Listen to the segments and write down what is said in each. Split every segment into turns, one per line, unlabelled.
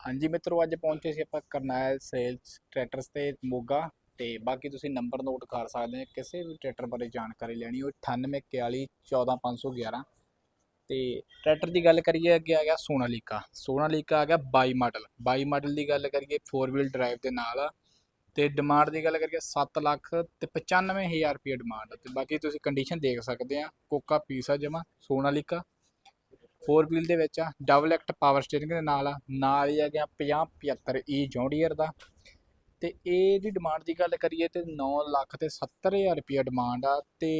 ਹਾਂਜੀ ਮਿੱਤਰੋ, ਅੱਜ ਪਹੁੰਚੇ ਸੀ ਆਪਾਂ ਕਰਨੈਲ ਸੇਲਸ ਟਰੈਕਟਰਸ ਤੇ ਮੋਗਾ ਤੇ ਬਾਕੀ ਤੁਸੀਂ ਨੰਬਰ ਨੋਟ ਕਰ ਸਕਦੇ ਹੋ, ਕਿਸੇ ਵੀ ਟਰੈਕਟਰ ਬਾਰੇ ਜਾਣਕਾਰੀ ਲੈਣੀ ਹੋ 9841 14511 ਤੇ ਟਰੈਕਟਰ ਦੀ ਗੱਲ ਕਰੀਏ, ਅੱਗੇ ਆ ਗਿਆ ਸੋਨਾਲੀਕਾ। ਸੋਨਾਲੀਕਾ ਆ ਗਿਆ 22 ਮਾਡਲ। 22 ਮਾਡਲ ਦੀ ਗੱਲ ਕਰੀਏ 4 ਵੀਲ ਡਰਾਈਵ ਦੇ ਨਾਲ ਆ ਤੇ ਡਿਮਾਂਡ ਦੀ ਗੱਲ ਕਰੀਏ 7 ਲੱਖ ਤੇ 95000 ਰੁਪਏ ਡਿਮਾਂਡ ਤੇ ਬਾਕੀ ਤੁਸੀਂ ਕੰਡੀਸ਼ਨ ਦੇਖ ਸਕਦੇ ਆ, ਕੋਕਾ ਪੀਸ ਆ ਜਮਾ, ਸੋਨਾਲੀਕਾ। ਫੋਰ ਵੀਲ ਦੇ ਵਿੱਚ ਆ ਡਬਲ ਐਕਟ ਪਾਵਰ ਸਟੀਅਰਿੰਗ ਦੇ ਨਾਲ ਆ, ਨਾਲ ਹੀ ਆ ਗਿਆ 50 75 ਈ ਜੌਂਡੀਅਰ ਦਾ। ਤੇ ਇਹਦੀ ਡਿਮਾਂਡ ਦੀ ਗੱਲ ਕਰੀਏ ਤੇ 9 ਲੱਖ ਤੇ 70000 ਰੁਪਏ ਡਿਮਾਂਡ ਆ ਤੇ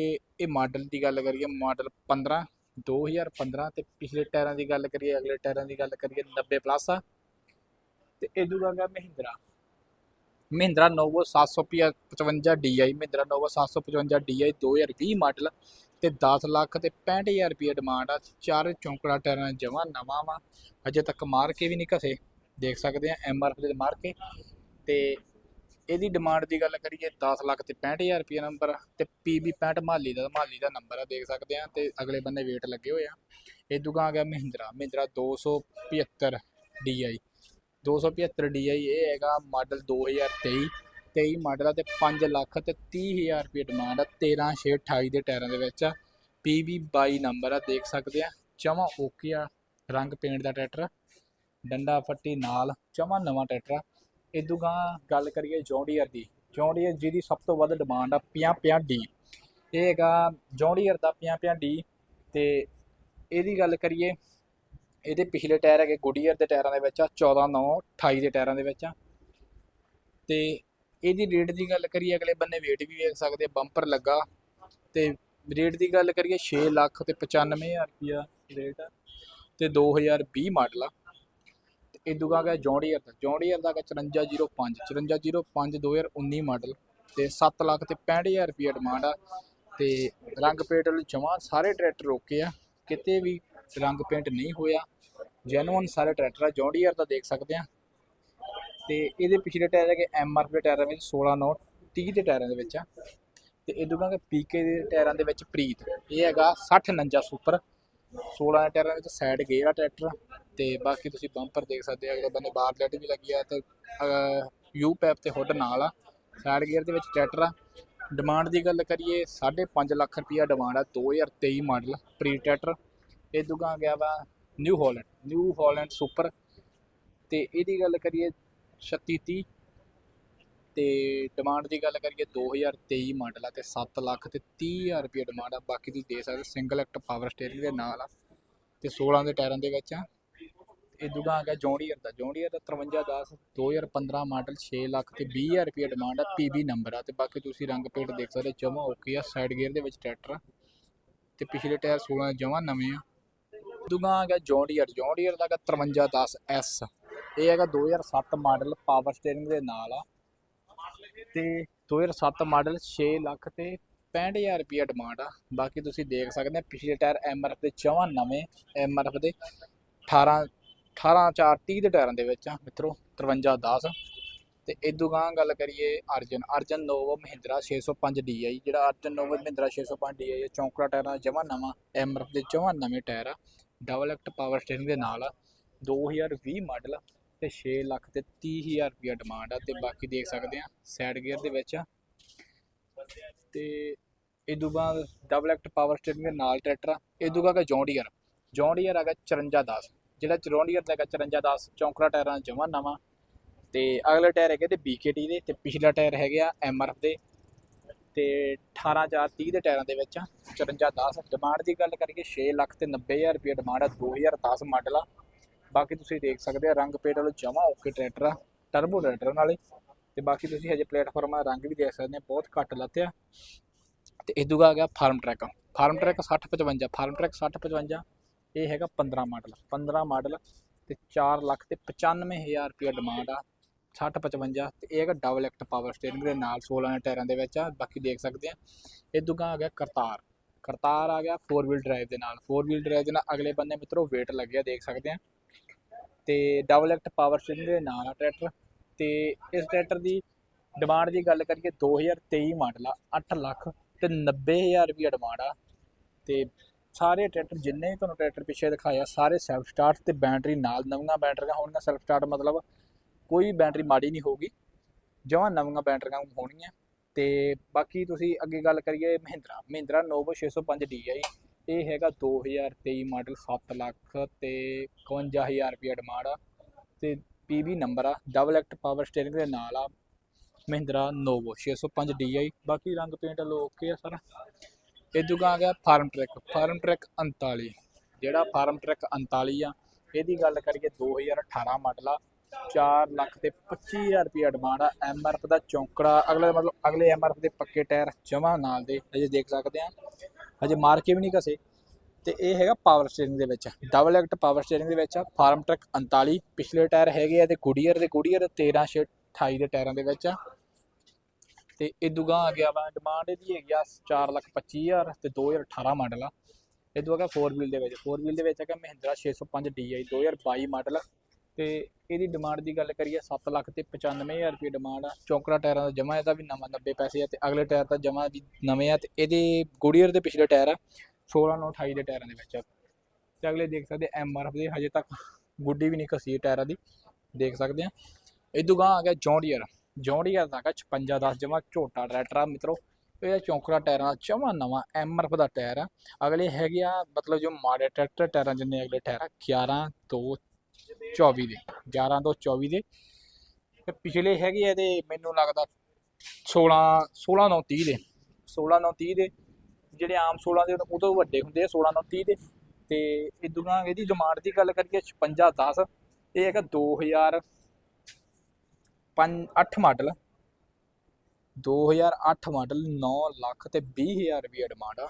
ਇਹ ਮਾਡਲ ਦੀ ਗੱਲ ਕਰੀਏ ਮਾਡਲ 15 2015 ਤੇ ਪਿਛਲੇ ਟਾਇਰਾਂ ਦੀ ਗੱਲ ਕਰੀਏ, ਅਗਲੇ ਟਾਇਰਾਂ ਦੀ ਗੱਲ ਕਰੀਏ 90 ਪਲੱਸ ਆ। ਤੇ ਇਹ ਦੂਗਾ ਗਿਆ Mahindra. Mahindra Novo 755 DI Mahindra Novo 755 DI 2020 model ਤੇ 10 ਲੱਖ ਤੇ 65000 ਰੁਪਏ ਡਿਮਾਂਡ ਆ। ਚਾਰ ਚੌਂਕੜਾ ਟਾਇਰਾਂ ਜਮਾ, ਨਵਾਂ ਵਾ। ਅਜੇ ਤੱਕ ਮਾਰ ਕੇ ਵੀ ਨਹੀਂ ਘਸੇ। ਦੇਖ ਸਕਦੇ ਆ ਪੀ ਦੇ ਮਾਰ ਕੇ। ਤੇ ਇਹਦੀ ਡਿਮਾਂਡ ਦੀ ਗੱਲ ਕਰੀਏ 10 ਲੱਖ ਤੇ 65000 ਰੁਪਏ ਨੰਬਰ ਤੇ PB 65 ਮਾਲੀ ਦਾ ਮਾਲੀ ਦਾ ਨੰਬਰ ਆ, ਦੇਖ ਸਕਦੇ ਆ। ਤੇ ਅਗਲੇ ਬੰਨੇ ਵੇਟ ਲੱਗੇ ਹੋਏ ਆ। ਇਹ ਦੁਗਾ ਆ ਗਿਆ ਮਹਿੰਦਰਾ। ਮਹਿੰਦਰਾ 275 DI 275 DI ਇਹ ਹੈਗਾ ਮਾਡਲ 2023 23 ਮਾਡਲ ਆ ਤੇ 5 ਲੱਖ ਤੇ 30000 ਰੁਪਏ ਡਿਮਾਂਡ ਆ 13 6 28 ਦੇ ਟਾਇਰਾਂ ਦੇ ਵਿੱਚ ਆ। PB 22 ਨੰਬਰ ਆ, ਦੇਖ ਸਕਦੇ ਆ। ਜਮਾ ਓਕੇ ਆ, ਰੰਗ ਪੇਂਟ ਦਾ ਟਰੈਕਟਰ ਡੰਡਾ ਫੱਟੀ ਨਾਲ ਜਮਾ ਨਵਾਂ ਟਰੈਕਟਰ ਆ। ਇਦੋਂ ਗਾਂ ਗੱਲ ਕਰੀਏ ਜੌਂਡੀਅਰ ਦੀ। ਜੌਂਡੀਅਰ ਜਿਹਦੀ ਸਭ ਤੋਂ ਵੱਧ ਡਿਮਾਂਡ ਆ 50 50 ਡੀ। ਇਹ ਹੈਗਾ ਜੌਂਡੀਅਰ ਦਾ 50 50 ਡੀ ਤੇ ਇਹਦੀ ਗੱਲ ਕਰੀਏ, ਇਹਦੇ ਪਿਛਲੇ ਟਾਇਰ ਹੈਗੇ ਗੁਡੀਅਰ ਦੇ ਟਾਇਰਾਂ ਦੇ ਵਿੱਚ ਆ 14 9 28 ਦੇ ਟਾਇਰਾਂ ਦੇ ਵਿੱਚ ਆ। ਤੇ ਇਹਦੀ ਰੇਟ ਦੀ ਗੱਲ ਕਰੀਏ, ਅਗਲੇ ਬੰਨੇ ਵੇਟ ਵੀ ਵੇਖ ਸਕਦੇ ਆ ਬੰਪਰ ਲੱਗਾ ਤੇ ਰੇਟ ਦੀ ਗੱਲ ਕਰੀਏ 6 ਲੱਖ ਤੇ 95000 ਰੁਪਿਆ ਰੇਟ ਆ ਤੇ 2020 ਮਾਡਲ ਆ। ਤੇ ਇਹ ਦੂਗਾ ਗਿਆ ਜੌਂਡੀਅਰ ਦਾ ਜੌਂਡੀਅਰ ਦਾ ਹੈਗਾ 5405 5405 2019 ਮਾਡਲ ਤੇ 7 ਲੱਖ ਤੇ 65000 ਰੁਪਿਆ ਡਿਮਾਂਡ ਆ ਤੇ ਰੰਗ ਪੇਂਟ ਵਾਲੇ ਜਮਾਂ ਸਾਰੇ ਟਰੈਕਟਰ ਓਕੇ ਆ, ਕਿਤੇ ਵੀ ਰੰਗ ਪੇਂਟ ਨਹੀਂ ਹੋਇਆ ਜੈਨੂਅਨ ਸਾਰੇ ਟਰੈਕਟਰ ਆ ਜੌਂਡੀਅਰ ਦਾ ਦੇਖ ਸਕਦੇ ਆ। ਤੇ ਇਹਦੇ ਪਿਛਲੇ ਟਾਇਰ ਹੈਗੇ ਐਮਆਰਪੀ ਦੇ ਟਾਇਰਾਂ ਵਿੱਚ 16 9 30 ਦੇ ਟਾਇਰਾਂ ਦੇ ਵਿੱਚ ਆ। ਤੇ ਇਹ ਦੂਗਾ ਪੀਕੇ ਦੇ ਟਾਇਰਾਂ ਦੇ ਵਿੱਚ ਪ੍ਰੀਤ, ਇਹ ਹੈਗਾ 60 49 ਸੁਪਰ। 16 ਦੇ ਟਾਇਰਾਂ ਵਿੱਚ ਸਾਈਡ ਗੇਅਰ ਆ ਟਰੈਕਟਰ ਤੇ ਬਾਕੀ ਤੁਸੀਂ ਬੰਪਰ ਦੇਖ ਸਕਦੇ ਆ, ਅਗਲੇ ਬੰਨੇ ਬਾਰ ਲਾਈਟ ਵੀ ਲੱਗੀ ਆ ਤੇ ਯੂ ਪੈਪ ਤੇ ਹੁੱਡ ਨਾਲ ਆ। ਸਾਈਡ ਗੇਅਰ ਦੇ ਵਿੱਚ ਟਰੈਕਟਰ ਆ। ਡਿਮਾਂਡ ਦੀ ਗੱਲ ਕਰੀਏ 5.5 ਲੱਖ ਰੁਪਈਆ ਡਿਮਾਂਡ ਆ 2023 ਮਾਡਲ ਪ੍ਰੀ ਟਰੈਕਟਰ ਇਹ ਦੁਗਾ ਗਿਆ ਵਾ New Holland New Holland super ਤੇ ਇਹਦੀ ਗੱਲ ਕਰੀਏ 36 30 ਤੇ ਡਿਮਾਂਡ ਦੀ ਗੱਲ ਕਰੀਏ 2023 ਮਾਡਲ ਆ ਤੇ 7 ਲੱਖ ਤੇ 30000 ਰੁਪਏ ਡਿਮਾਂਡ ਆ। ਬਾਕੀ ਤੁਸੀਂ ਦੇ ਸਕਦੇ ਸਿੰਗਲ ਐਕਟ ਪਾਵਰ ਸਟੀਅਰਿੰਗ ਦੇ ਨਾਲ ਆ ਤੇ 16 ਦੇ ਟਾਇਰਾਂ ਦੇ ਵਿੱਚ ਆ। ਇਹ ਦੂਗਾ ਆ ਗਿਆ ਜੌਂਡੀਅਰ ਦਾ। ਜੌਂਡੀਅਰ ਦਾ 5310 2015 ਮਾਡਲ 6 ਲੱਖ ਤੇ 20000 ਰੁਪਏ ਡਿਮਾਂਡ ਆ ਪੀਬੀ ਨੰਬਰ ਆ। ਤੇ ਬਾਕੀ ਤੁਸੀਂ ਰੰਗ ਪੇਟ ਦੇਖ ਸਕਦੇ ਜਮਾ ਓਕੇ ਆ। ਸਾਈਡ ਗੇਅਰ ਦੇ ਵਿੱਚ ਟਰੈਕਟਰ ਆ। ਤੇ ਪਿਛਲੇ ਟਾਇਰ 16 ਜਮਾ ਨਵੇਂ ਆ। ਦੂਗਾ ਆ ਗਿਆ ਜੌਂਡੀਅਰ ਜੌਂਡੀਅਰ ਦਾ ਹੈਗਾ 5310 ਐਸ ਇਹ ਹੈਗਾ 2007 ਮਾਡਲ ਪਾਵਰ ਸਟੀਅਰਿੰਗ ਦੇ ਨਾਲ ਆ। ਤੇ 2007 ਮਾਡਲ 6 ਲੱਖ ਤੇ 65000 ਰੁਪਏ ਡਿਮਾਂਡ ਆ। ਬਾਕੀ ਤੁਸੀਂ ਦੇਖ ਸਕਦੇ ਆ, ਪਿਛਲੇ ਟਾਇਰ ਐਮਆਰਐਫ ਦੇ ਜਮਾਂ ਨਵੇਂ ਐਮਆਰਐਫ ਦੇ 18 18 4 30 ਦੇ ਟਾਇਰਾਂ ਦੇ ਵਿੱਚ ਆ, ਮਿੱਤਰੋ 5310 ਤੇ ਇਦੋਂ ਗਾਂ ਗੱਲ ਕਰੀਏ ਅਰਜਨ ਅਰਜਨ ਨੋਵੋ ਮਹਿੰਦਰਾ 605 DI ਜਿਹੜਾ ਅਰਜਨ ਨੋਵੋ ਮਹਿੰਦਰਾ 605 DI ਇਹ ਚੌਂਕੜਾ ਟਾਇਰਾਂ ਦਾ ਜਮਾਂ ਨਵਾਂ ਐਮਆਰਐਫ ਦੇ ਜਮਾਂ ਨਵੇਂ ਟਾਇਰ ਆ। ਡਬਲ ਐਕਟ ਪਾਵਰ ਸਟੀਅਰਿੰਗ ਦੇ ਨਾਲ ਆ 2020 ਮਾਡਲ ਤੇ 6 ਲੱਖ ਤੇ 30000 ਰੁਪਇਆ ਡਿਮਾਂਡ ਆ ਤੇ ਬਾਕੀ ਦੇਖ ਸਕਦੇ ਆ ਸਾਈਡ ਗੇਅਰ ਦੇ ਵਿੱਚ ਆ। ਤੇ ਇਦੋਂ ਬਾਅਦ ਡਬਲ ਐਕਟ ਪਾਵਰ ਸਟੀਅਰਿੰਗ ਦੇ ਨਾਲ ਟਰੈਕਟਰ ਆ। ਇਦੋਂ ਬਾਅਦ ਜੌਂਡੀਅਰ ਜੌਂਡੀਅਰ ਹੈਗਾ 5410 ਜਿਹੜਾ ਜੌਂਡੀਅਰ ਦਾ ਹੈਗਾ 5410 ਚੌਂਕੜਾ ਟਾਇਰਾਂ ਜਮਾ ਨਵਾਂ। ਤੇ ਅਗਲੇ ਟਾਇਰ ਹੈਗੇ ਤੇ BKT ਦੇ ਤੇ ਪਿਛਲਾ ਟਾਇਰ ਹੈਗੇ ਆ MRF ਦੇ। ਤੇ 18 4 30 ਦੇ ਟਾਇਰਾਂ ਦੇ ਵਿੱਚ ਆ। 5410 ਡਿਮਾਂਡ ਦੀ ਗੱਲ ਕਰੀਏ 6 ਲੱਖ ਤੇ 90000 ਰੁਪਏ ਡਿਮਾਂਡ ਆ। 2010 ਮਾਡਲ ਆ। ਬਾਕੀ ਤੁਸੀਂ ਦੇਖ ਸਕਦੇ ਆ, ਰੰਗ ਪੇਟ ਵਾਲੋ ਜਮਾ ਓਕੇ ਟਰੈਕਟਰ ਆ ਟਰਬੋ ਟਰੈਕਟਰ ਨਾਲੇ। ਤੇ ਬਾਕੀ ਤੁਸੀਂ ਹਜੇ ਪਲੇਟਫਾਰਮ ਦਾ ਰੰਗ ਵੀ ਦੇਖ ਸਕਦੇ ਆ, ਬਹੁਤ ਘੱਟ ਲੱਤਿਆ ਤੇ ਇਦੋਂ ਆ ਗਿਆ Farmtrac Farmtrac 60 55 Farmtrac 60 55 ਇਹ ਹੈਗਾ 15 ਮਾਡਲ 15 ਮਾਡਲ ਤੇ 4 ਲੱਖ ਤੇ 95000 ਰੁਪਏ ਡਿਮਾਂਡ ਆ 60 55 ਤੇ ਇਹ ਹੈਗਾ ਡਬਲ ਐਕਟ ਪਾਵਰ ਸਟੀਅਰਿੰਗ ਦੇ ਨਾਲ 16 ਦੇ ਟਾਇਰਾਂ ਦੇ ਵਿੱਚ ਆ, ਬਾਕੀ ਦੇਖ ਸਕਦੇ ਆ। ਇਹ ਦੁਗਾ ਆ ਗਿਆ ਕਰਤਾਰ। ਕਰਤਾਰ ਆ ਗਿਆ 4 ਵੀਲ ਡਰਾਈਵ ਦੇ ਨਾਲ। 4 ਵੀਲ ਡਰਾਈਵ ਦੇ ਨਾਲ ਅਗਲੇ ਬੰਨੇ ਮਿੱਤਰੋ weight ਲੱਗਿਆ ਦੇਖ ਸਕਦੇ ਆ। ਤੇ ਡਬਲ ਐਕਟ ਪਾਵਰ ਸਟੀਅਰਿੰਗ ਦੇ ਨਾਲ ਆ ਟਰੈਕਟਰ ਤੇ ਇਸ ਟਰੈਕਟਰ ਦੀ ਡਿਮਾਂਡ ਦੀ ਗੱਲ ਕਰੀਏ 2023 ਮਾਡਲ ਆ 8 ਲੱਖ ਤੇ 90000 ਰੁਪਏ ਡਿਮਾਂਡ ਆ। ਤੇ ਸਾਰੇ ਟਰੈਕਟਰ ਜਿੰਨੇ ਵੀ ਤੁਹਾਨੂੰ ਟਰੈਕਟਰ ਪਿੱਛੇ ਦਿਖਾਇਆ ਸਾਰੇ ਸੈਲਫ ਸਟਾਰਟ ਤੇ ਬੈਟਰੀ ਨਾਲ ਨਵੀਆਂ ਬੈਟਰੀਆਂ ਹੋਣਗੀਆਂ ਸੈਲਫ ਸਟਾਰਟ ਮਤਲਬ ਕੋਈ ਬੈਟਰੀ ਮਾੜੀ ਨਹੀਂ ਹੋਊਗੀ, ਜਮਾਂ ਨਵੀਆਂ ਬੈਟਰੀਆਂ ਹੋਣਗੀਆਂ। ਤੇ ਬਾਕੀ ਤੁਸੀਂ ਅੱਗੇ ਗੱਲ ਕਰੀਏ ਮਹਿੰਦਰਾ ਮਹਿੰਦਰਾ ਨੋਵੋ 605 DI ਇਹ ਹੈਗਾ 2023 ਮਾਡਲ 7 ਲੱਖ ਤੇ 51000 ਰੁਪਏ ਡਿਮਾਂਡ ਆ। ਤੇ PB ਨੰਬਰ ਆ ਡਬਲ ਐਕਟ ਪਾਵਰ ਸਟੀਅਰਿੰਗ ਦੇ ਨਾਲ ਆ ਮਹਿੰਦਰਾ ਨੋਵੋ 605 DI ਬਾਕੀ ਰੰਗ ਪੇਂਟ ਲੋ ਓਕੇ ਆ ਸਾਰਾ। ਇਦੂਗਾ ਆ ਗਿਆ ਫਾਰਮ ਟਰੈਕ ਫਾਰਮ ਟਰੈਕ 39 ਜਿਹੜਾ ਫਾਰਮ ਟਰੈਕ 39 ਆ, ਇਹਦੀ ਗੱਲ ਕਰੀਏ 2018 ਮਾਡਲ ਆ 4 ਲੱਖ ਤੇ 25000 ਰੁਪਏ ਡਿਮਾਂਡ ਆ ਐਮਆਰਐਫ ਦਾ ਚੌਂਕੜਾ, ਅਗਲੇ ਮਤਲਬ ਅਗਲੇ ਐਮਆਰਐਫ ਦੇ ਪੱਕੇ ਟਾਇਰ ਜਮਾ ਨਾਲ ਦੇ, ਅਜੇ ਦੇਖ ਸਕਦੇ ਆ। ਹਜੇ ਮਾਰ ਕੇ ਵੀ ਨਹੀਂ ਘਸੇ। ਤੇ ਇਹ ਹੈਗਾ ਪਾਵਰ ਸਟੀਅਰਿੰਗ ਦੇ ਵਿੱਚ। ਡਬਲ ਐਕਟ ਪਾਵਰ ਸਟੀਅਰਿੰਗ ਦੇ ਵਿੱਚ ਆ। ਫਾਰਮ ਟਰੱਕ 39 ਪਿਛਲੇ ਟਾਇਰ ਹੈਗੇ ਆ ਤੇ ਗੁਡੀਅਰ ਦੇ ਗੁਡੀਅਰ 13 ਛੇ 28 ਦੇ ਟਾਇਰਾਂ ਦੇ ਵਿੱਚ ਆ। ਤੇ ਇਦੂਗਾ ਆ ਗਿਆ ਵਾ। ਡਿਮਾਂਡ ਇਹਦੀ ਹੈਗੀ ਆ 4 ਲੱਖ 25000 ਤੇ 2018 ਮਾਡਲ ਆ। ਇਦੂ ਹੈਗਾ 4 ਵੀਲ ਦੇ ਵਿੱਚ। 4 ਵੀਲ ਦੇ ਵਿੱਚ ਹੈਗਾ ਮਹਿੰਦਰਾ 605 DI 2022 ਮਾਡਲ ਤੇ ਇਹਦੀ ਡਿਮਾਂਡ ਦੀ ਗੱਲ ਕਰੀਏ 7 ਲੱਖ ਤੇ 95000 ਰੁਪਏ ਡਿਮਾਂਡ ਆ। ਚੌਂਕੜਾ ਟਾਇਰਾਂ ਦਾ ਜਮਾ ਇਹਦਾ ਵੀ ਨਵਾਂ 90 ਪੈਸੇ ਆ ਤੇ ਅਗਲੇ ਟਾਇਰ ਦਾ ਜਮਾ ਵੀ ਨਵੇਂ ਆ ਤੇ ਇਹਦੇ ਗੁਡੀਅਰ ਦੇ ਪਿਛਲੇ ਟਾਇਰ ਆ 16 9 28 ਦੇ ਟਾਇਰਾਂ ਦੇ ਵਿੱਚ ਆ। ਤੇ ਅਗਲੇ ਦੇਖ ਸਕਦੇ ਐਮਆਰਐਫ ਦੇ, ਹਜੇ ਤੱਕ ਗੁੱਡੀ ਵੀ ਨਹੀਂ ਖਸੀ ਟਾਇਰਾਂ ਦੀ, ਦੇਖ ਸਕਦੇ ਆ। ਇਦੂ ਗਾਂ ਆ ਗਿਆ ਜੌਂਡੀਅਰ ਜੌਂਡੀਅਰ ਦਾ ਹੈਗਾ 56 10 ਜਮਾ ਝੋਟਾ ਟਰੈਕਟਰ ਆ ਮਿੱਤਰੋ। ਇਹ ਚੌਂਕੜਾ ਟਾਇਰਾਂ ਦਾ ਜਮਾ ਨਵਾਂ ਐਮਆਰਐਫ ਦਾ ਟਾਇਰ ਆ। ਅਗਲੇ ਹੈਗੇ ਆ, ਮਤਲਬ ਜੋ ਮਾੜੇ ਟਰੈਕਟਰ ਟਾਇਰਾਂ ਜਿੰਨੇ ਅਗਲੇ ਟਾਇਰ ਆ 11 ਤੋਂ 24 ਦੇ 11 ਤੋਂ 24 ਦੇ। ਤੇ ਪਿਛਲੇ ਹੈਗੇ ਆ ਇਹਦੇ ਮੈਨੂੰ ਲੱਗਦਾ 16 16 9 30 ਦੇ 16 9 30 ਦੇ। ਜਿਹੜੇ ਆਮ 16 ਦੇ ਉਹ ਤੋਂ ਵੱਡੇ ਹੁੰਦੇ ਆ 16 9 30 ਦੇ। ਤੇ ਇਦੂਗਾ ਇਹਦੀ ਡਿਮਾਂਡ ਦੀ ਗੱਲ ਕਰੀਏ 56 10 ਇਹ ਹੈਗਾ 2000 ਪੰਜ 8 ਮਾਡਲ 2008 ਮਾਡਲ 9 ਲੱਖ ਤੇ 20000 ਰੁਪਏ ਡਿਮਾਂਡ ਆ।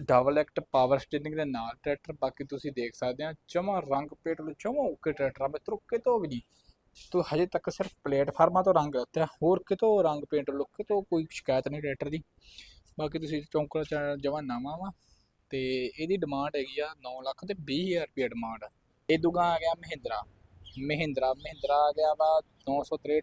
ਡਬਲ ਐਕਟ ਪਾਵਰ ਸਟੀਅਰਿੰਗ ਦੇ ਨਾਲ ਟਰੈਕਟਰ, ਬਾਕੀ ਤੁਸੀਂ ਦੇਖ ਸਕਦੇ ਆ ਜਮਾ ਰੰਗ ਪੇਟ ਨੂੰ ਜਮਾ ਓਕੇ ਟਰੈਕਟਰ ਆ ਮਿੱਤਰੋ ਕਿਤੋਂ ਵੀ ਨਹੀਂ। ਤੋ ਹਜੇ ਤੱਕ ਸਿਰਫ ਪਲੇਟਫਾਰਮਾਂ ਤੋਂ ਰੰਗ ਉੱਤੇ ਹੋਰ ਕਿਤੋਂ ਰੰਗ ਪੇਂਟ ਲੁੱਕ ਕਿਤੋਂ ਕੋਈ ਸ਼ਿਕਾਇਤ ਨਹੀਂ ਟਰੈਕਟਰ ਦੀ। ਬਾਕੀ ਤੁਸੀਂ ਚੌਂਕੜਾ ਚ ਜਮਾ ਨਵਾਂ ਵਾ, ਤੇ ਇਹਦੀ ਡਿਮਾਂਡ ਹੈਗੀ ਆ 9 ਲੱਖ ਤੇ 20000 ਰੁਪਏ ਡਿਮਾਂਡ। ਇਹ ਦੁਗਾ ਆ ਗਿਆ ਮਹਿੰਦਰਾ। ਮਹਿੰਦਰਾ ਮਹਿੰਦਰਾ ਆ ਗਿਆ ਵਾ 963